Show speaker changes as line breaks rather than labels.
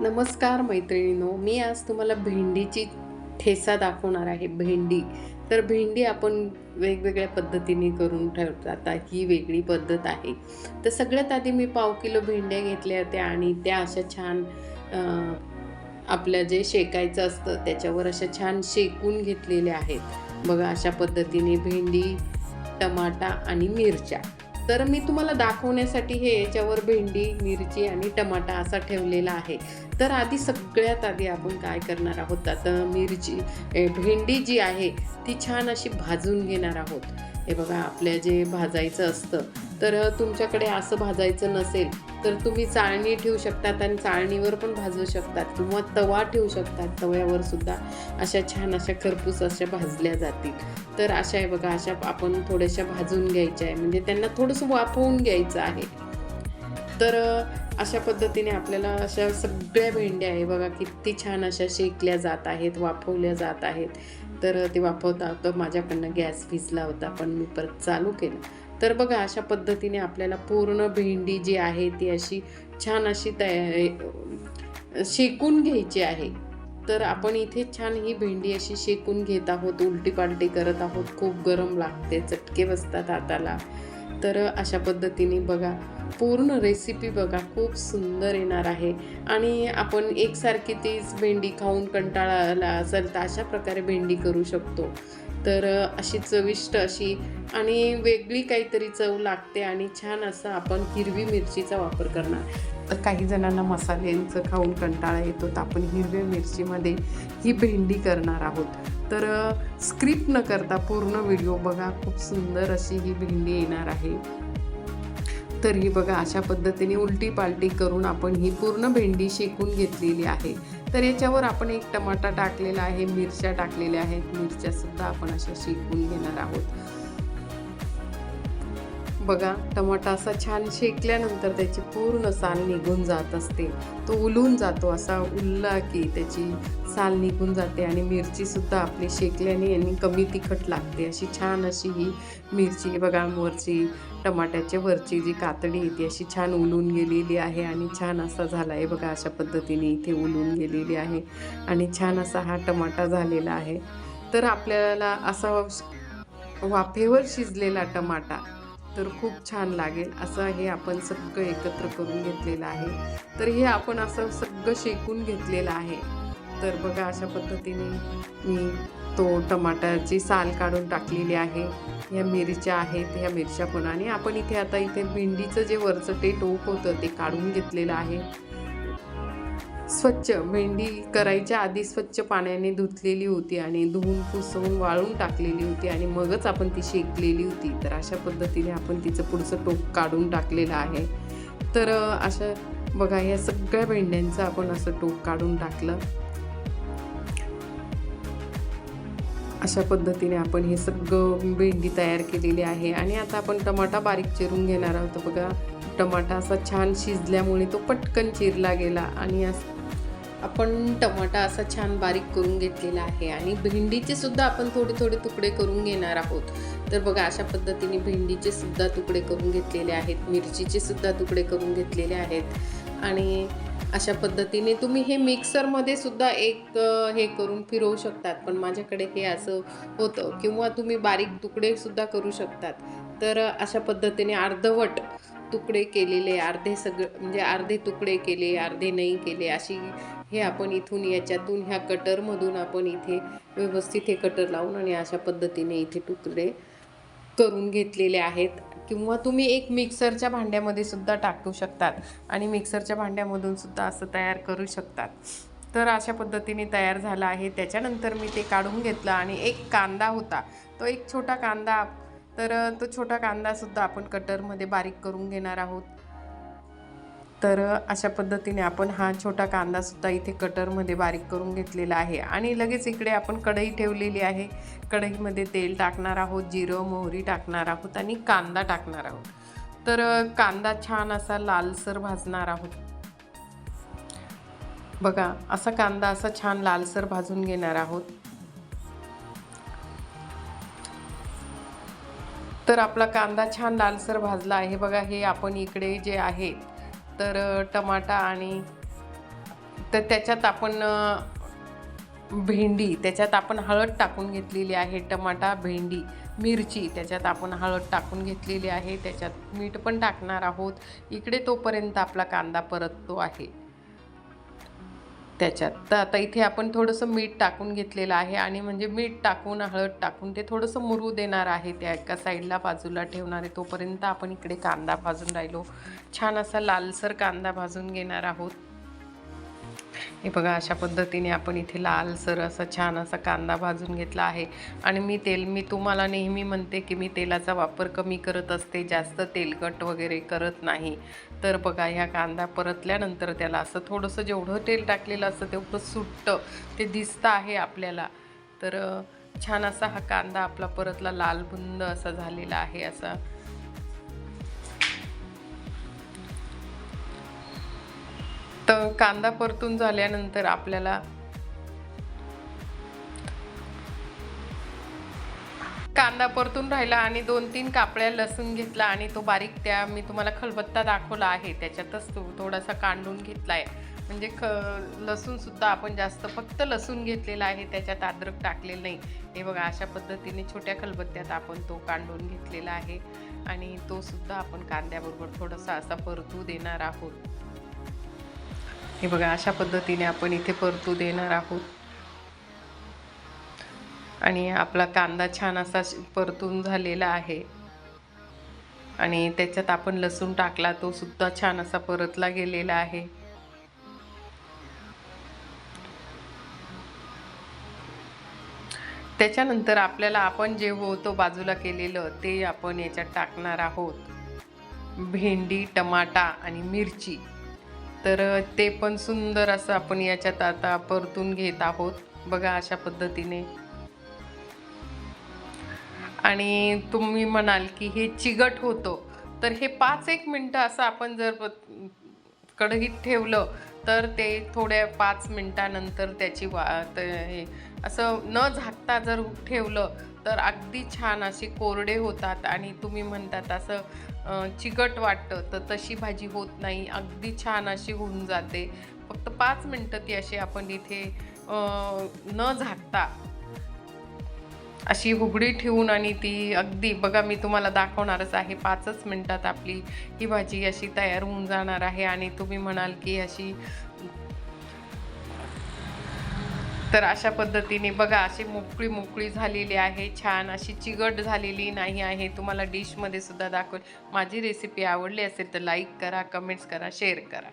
नमस्कार मैत्रिणीनो मी आज तुम्हाला भेंडीची ठेसा दाखवणार आहे भेंडी. तर भेंडी आपण वेगवेगळ्या पद्धतीने करून ठेवतात आता ही वेगळी पद्धत आहे. तर सगळ्यात आधी मी पाव किलो भेंड्या घेतल्या होत्या आणि त्या अशा छान आपल्या जे शेकायचं असतं त्याच्यावर अशा छान शेकून घेतलेल्या आहेत. बघा अशा पद्धतीने भेंडी टमाटा आणि मिरच्या. तर मी तुम्हाला दाखवण्यासाठी हे याच्यावर भेंडी मिरची आणि टमाटा असा ठेवलेला आहे. तर आधी सगळ्यात आधी आपण काय करणार आहोत? आता मिरची भेंडी जी आहे ती छान अशी भाजून घेणार आहोत. हे बघा आपल्या जे भाजायचं असतं तर तुमच्याकडे असं भाजायचं नसेल तर तुम्ही चाळणी ठेवू शकतात आणि चाळणीवर पण भाजू शकतात किंवा तवा ठेवू शकतात तव्यावर सुद्धा अशा छान अशा खरपूस अशा भाजल्या जातील. तर अशा आहे बघा अशा आपण थोड्याशा भाजून घ्यायच्या आहे म्हणजे त्यांना थोडंसं वाफवून घ्यायचं आहे. तर अशा पद्धतीने आपल्याला अशा सगळ्या भेंड्या आहे बघा किती छान अशा शेकल्या जात आहेत वाफवल्या जात आहेत. तर ते वापरता तर माझ्याकडनं गॅस भिजला होता पण मी परत चालू केलं. तर बघा अशा पद्धतीने आपल्याला पूर्ण भेंडी जी आहे ती अशी छान अशी तया शेकून घ्यायची आहे. तर आपण इथे छान ही भेंडी अशी शेकून घेत आहोत उलटी पालटी करत आहोत. खूप गरम लागते चटके बसतात हाताला. तर अशा पद्धतीने बघा पूर्ण रेसिपी बघा खूप सुंदर येणार आहे. आणि आपण एकसारखी तीच भेंडी खाऊन कंटाळा आला असेल तर अशा प्रकारे भेंडी करू शकतो. तर अशी चविष्ट अशी आणि वेगळी काहीतरी चव लागते आणि छान असं आपण हिरवी मिरचीचा वापर करणार. तर काही जणांना मसाल्यांचं खाऊन कंटाळा येतो तर आपण हिरव्या मिरचीमध्ये ही भेंडी करणार आहोत. तर स्क्रिप्ट न करता पूर्ण व्हिडिओ बघा खूप सुंदर अशी ही भेंडी येणार आहे. तर ही बघा अशा पद्धतीने उलटी पालटी करून आपण ही पूर्ण भेंडी शेकून घेतलेली आहे. तर याच्यावर आपण एक टमाटा टाकलेला आहे मिरच्या टाकलेल्या आहेत मिरच्यासुद्धा आपण अशा शेकून घेणार आहोत. बघा टमाटा असा छान शेकल्यानंतर त्याची पूर्ण साल निघून जात असते. तो उलून जातो असा उलला की त्याची साल निघून जाते आणि मिरचीसुद्धा आपली शेकल्याने आणि कमी तिखट लागते. अशी छान अशी ही मिरची बघा वरची टमाट्याच्या वरची जी कातडी आहे ती अशी छान उलून गेलेली आहे आणि छान असा झाला आहे. बघा अशा पद्धतीने इथे उलून गेलेली आहे आणि छान असा हा टमाटा झालेला आहे. तर आपल्याला असा वाफेवर शिजलेला टमाटा तर खूप छान लागेल. असं हे आपण सगळं एकत्र करून घेतलेलं आहे. तर हे आपण असं सगळं शेकून घेतलेलं आहे. तर बघा अशा पद्धतीने मी तो टमाटाची साल काढून टाकलेली आहे. ह्या मिरच्या आहेत ह्या मिरच्या पण. आणि आपण इथे आता इथे भेंडीचं जे वरचं ते टोक होतं ते काढून घेतलेलं आहे. स्वच्छ भेंडी करायच्या आधी स्वच्छ पाण्याने धुतलेली होती आणि धुवून पुसवून वाळून टाकलेली होती आणि मगच आपण ती शेकलेली होती. तर अशा पद्धतीने आपण तिचं पुढचं टोक काढून टाकलेलं आहे. तर अशा बघा या सगळ्या भेंड्यांचं आपण असं टोक काढून टाकलं. अशा पद्धतीने आपण हे सगळं भेंडी तयार केलेली आहे. आणि आता आपण टमाटा बारीक चिरून घेणार आहोत. बघा टमाटा असा छान शिजल्यामुळे तो पटकन चिरला गेला आणि असं आपण टमाटा असा छान बारीक करून घेतलेला आहे आणि भेंडीचे सुद्धा आपण थोडे थोडे तुकडे करून घेणार आहोत. तर बघा अशा पद्धतीने भेंडीचे सुद्धा तुकडे करून घेतलेले आहेत मिरचीचे सुद्धा तुकडे करून घेतलेले आहेत आणि अशा पद्धतीने तुम्ही हे मिक्सरमध्ये सुद्धा एक हे करून फिरवू शकतात. पण माझ्याकडे हे असं होतं किंवा तुम्ही बारीक तुकडे सुद्धा करू शकतात. तर अशा पद्धतीने अर्धवट तुकडे केलेले अर्धे सगळं म्हणजे अर्धे तुकडे केले अर्धे नाही केले अशी हे आपण इथून याच्यातून ह्या कटरमधून आपण इथे व्यवस्थित हे कटर लावून आणि अशा पद्धतीने इथे तुकडे करून घेतलेले आहेत. किंवा तुम्ही एक मिक्सरच्या भांड्यामध्ये सुद्धा टाकू शकतात आणि मिक्सरच्या भांड्यामधून सुद्धा असं तयार करू शकतात. तर अशा पद्धतीने तयार झाला आहे. त्याच्यानंतर मी ते काढून घेतलं आणि एक कांदा होता. तो एक छोटा कांदा तर तो छोटा कांदासुद्धा आपण कटरमध्ये बारीक करून घेणार आहोत. तर अशा पद्धतीने आपण हा छोटा कांदासुद्धा इथे कटरमध्ये बारीक करून घेतलेला आहे. आणि लगेच इकडे आपण कढई ठेवलेली आहे. कढईमध्ये तेल टाकणार आहोत जिरं मोहरी टाकणार आहोत आणि कांदा टाकणार आहोत. तर कांदा छान असा लालसर भाजणार आहोत. बघा असा कांदा असा छान लालसर भाजून घेणार आहोत. तर आपला कांदा छान लालसर भाजला आहे. बघा हे आपण इकडे जे आहे तर टमाटा आणि तर त्याच्यात आपण भेंडी त्याच्यात आपण हळद टाकून घेतलेली आहे टमाटा भेंडी मिरची त्याच्यात आपण हळद टाकून घेतलेली आहे त्याच्यात मीठ पण टाकणार आहोत. इकडे तोपर्यंत आपला कांदा परततो आहे. त्याच्यात. तर आता इथे आपण थोडंसं मीठ टाकून घेतलेलं आहे आणि म्हणजे मीठ टाकून हळद टाकून ते थोडंसं मुरू देणार आहे त्या एका साईडला बाजूला ठेवणार. आहे तोपर्यंत आपण इकडे कांदा भाजून राहिलो. छान असा लालसर कांदा भाजून घेणार आहोत. हे बघा अशा पद्धतीने आपण इथे लालसर असा छान असा कांदा भाजून घेतला आहे. आणि मी तेल मी तुम्हाला नेहमी म्हणते की मी तेलाचा वापर कमी करत असते जास्त तेलकट वगैरे करत नाही. तर बघा ह्या कांदा परतल्यानंतर त्याला असं थोडंसं जेवढं तेल टाकलेलं असतं तेवढं सुटतं ते दिसतं आहे आपल्याला. तर छान असा हा कांदा आपला परतला लाल बुंद असा झालेला आहे असा. तर कांदा परतून झाल्यानंतर आपल्याला कांदा परतून राहिला आणि दोन तीन कापड्या लसूण घेतला आणि तो बारीक त्या मी तुम्हाला खलबत्ता दाखवला आहे. त्याच्यातच तो थोडासा कांडून घेतला आहे म्हणजे ख लसूणसुद्धा आपण जास्त फक्त लसूण घेतलेला आहे त्याच्यात अद्रक टाकलेलं नाही. हे बघा अशा पद्धतीने छोट्या खलबत्त्यात आपण तो कांडून घेतलेला आहे. आणि तो सुद्धा आपण कांद्याबरोबर थोडासा असा परतू देणार आहोत. हे बघा अशा पद्धतीने आपण इथे परतू देणार आहोत. आणि आपला कांदा छान असा श- परतून झालेला आहे. आणि त्याच्यात आपण लसूण टाकला तो सुद्धा छान असा परतला गेलेला आहे. त्याच्यानंतर आपल्याला आपण जे होतो बाजूला केलेलं ते आपण याच्यात टाकणार आहोत. भेंडी टमाटा आणि मिरची. तर ते पण सुंदर असं आपण याच्यात आता परतून घेत आहोत. बघा अशा पद्धतीने. आणि तुम्ही म्हणाल की हे चिगट होतं. तर हे पाच एक मिनटं असं आपण जर प- कढईत ठेवलं तर ते थोड्या पाच मिनटानंतर त्याची वा त- हे असं न झाकता जर ठेवलं तर अगदी छान असे कोरडे होतात आणि तुम्ही म्हणतात असं चिकट वाटतं तर तशी भाजी होत नाही. अगदी छान अशी होऊन जाते. फक्त पाच मिनटं ती अशी आपण इथे न झाकता अशी हुगडी ठेवून आणि ती अगदी बघा मी तुम्हाला दाखवणारच आहे पाचच मिनटात आपली ही भाजी अशी तयार होऊन जाणार आहे. आणि तुम्ही म्हणाल की अशी तर अशा पद्धतीने बघा अशी मोकळी मोकळी झालेली आहे छान अशी चिगट झालेली नाही आहे. तुम्हाला डिशमध्ये सुद्धा दाखवेल. माझी रेसिपी आवडली असेल तर लाईक करा कमेंट्स करा शेअर करा.